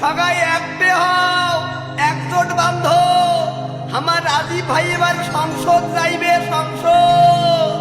সবাই একটে একজোট বান্ধ আমার রাজীব ভাই এবার সংসদ চাইবে সংসদ।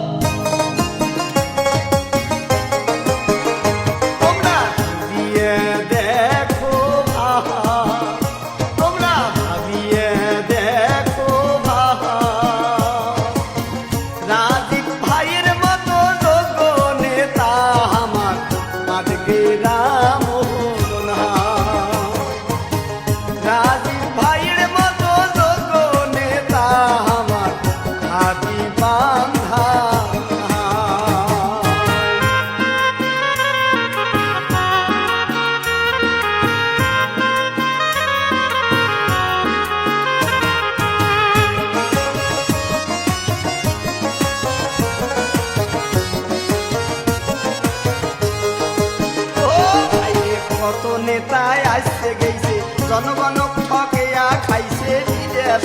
নেতায় আসছে গেছে জনগণ ঠকেয়া খাইছে বিদেশ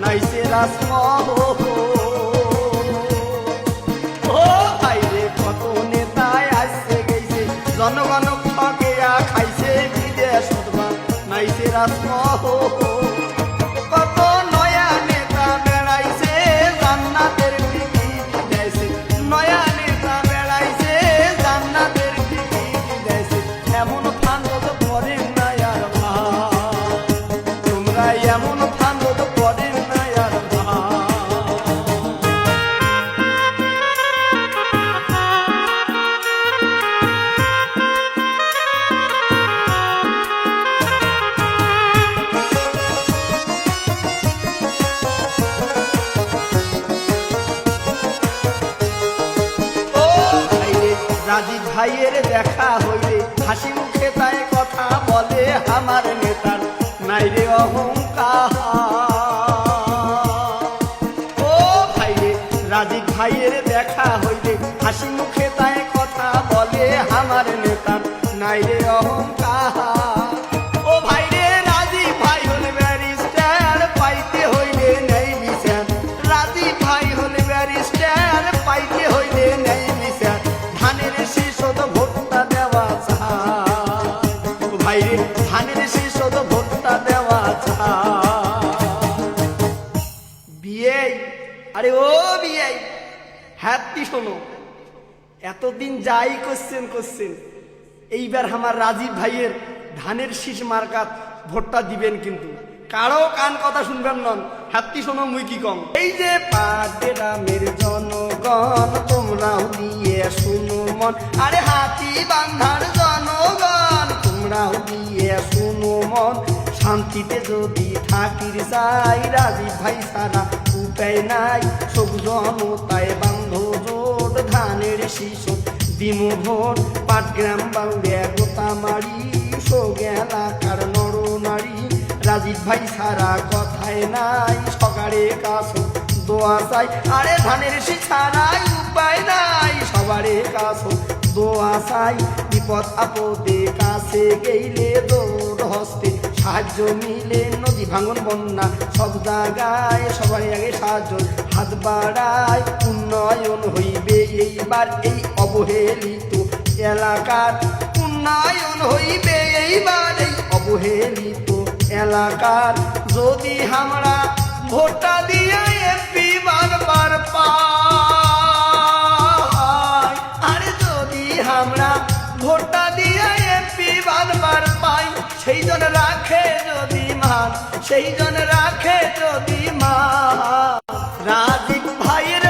নাইছে রাসমহ ঘন ঠকেয়া খাইছে বিদেশ নাইছে রাসমহ ভাইরে ভাইয়ের দেখা হইলে হাসি মুখে তাই কথা বলে আমার নেতার। নাই রে অহংকার। ও ভাইরে, রাজীব ভাইয়ের দেখা হইলে হাসি মুখে তাই কথা বলে আমার নেতার। নাই রে অহংকার। ধানের শীর্ষ তো ভোটটা দেওয়া বিয়ে, আরে ও বিয়ে, হ্যাপি শোনো। এতদিন যাই করছেন করছেন। এইবার আমার রাজীব ভাইয়ের ধানের শীষ মার্কাত ভোটটা দিবেন কিন্তু। কারও কান কথা শুনবেন নন হাতি শোনো, মুই কি কম? এই যে পাটেরামের জনগণ, তোমরাও দিয়ে শুনো মন। আরে হাতি বান্ধার জনগণ, তোমরাও দিয়ে মন। শান্তিতে যদি থাকির চাই রাজীব ভাই সারা উপায় নাই। সব জনতায় বান্ধ জোট, ধানের শিশু দিমু ভোট। পাটগ্রাম বাউড়ে গোতামারি সোগে এলাকার নর নারী। রাজীব ভাই সারা কথায় নাই, সকালে কাছ দোয়া চাই। আরে ধানের শি ছাড়াই উপায় নাই, সবারে কাছ দোয়া বিপদ আপদে কাছে গেইলে দৌড় হস্তে সাহায্য মিলে, নদী ভাঙন, বন্যা সব জায়গায় সবাই আগে সাহায্য। হাত বাড়ায় উন্নয়ন হইবে এইবার, এই অবহেলিত এলাকার উন্নয়ন হইবে এইবার, এই অবহেলিত এলাকার যদি আমরা ভোটটা দিয়ে জন রাখে যদি মা সেই জন রাখে যদি মান। রাজীব ভাইয়ের